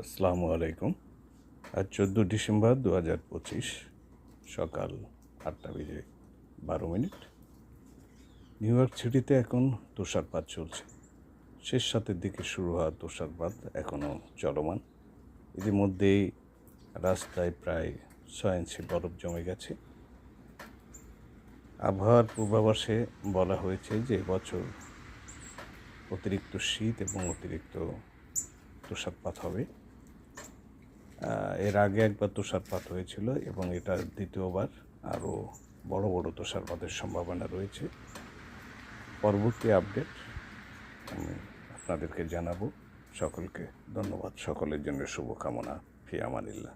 আসসালামু আলাইকুম। আজ চোদ্দ ডিসেম্বর দু হাজার পঁচিশ, সকাল আটটা বেজে বারো মিনিট। নিউ ইয়র্ক সিটিতে এখন তুষারপাত চলছে। শেষ সাতের দিকে শুরু হওয়া তুষারপাত এখনও চলমান। ইতিমধ্যেই রাস্তায় প্রায় ছয় ইঞ্চি বরফ জমে গেছে। আবহাওয়ার পূর্বাভাসে বলা হয়েছে যে বছর অতিরিক্ত শীত এবং অতিরিক্ত তুষারপাত হবে। এর আগে একবার তুষারপাত হয়েছিল এবং এটা দ্বিতীয়বার। আরও বড় বড় তুষারপাতের সম্ভাবনা রয়েছে। পরবর্তী আপডেট আমি আপনাদেরকে জানাব। সকলকে ধন্যবাদ। সকলের জন্য শুভকামনা। ফি আমানিল্লাহ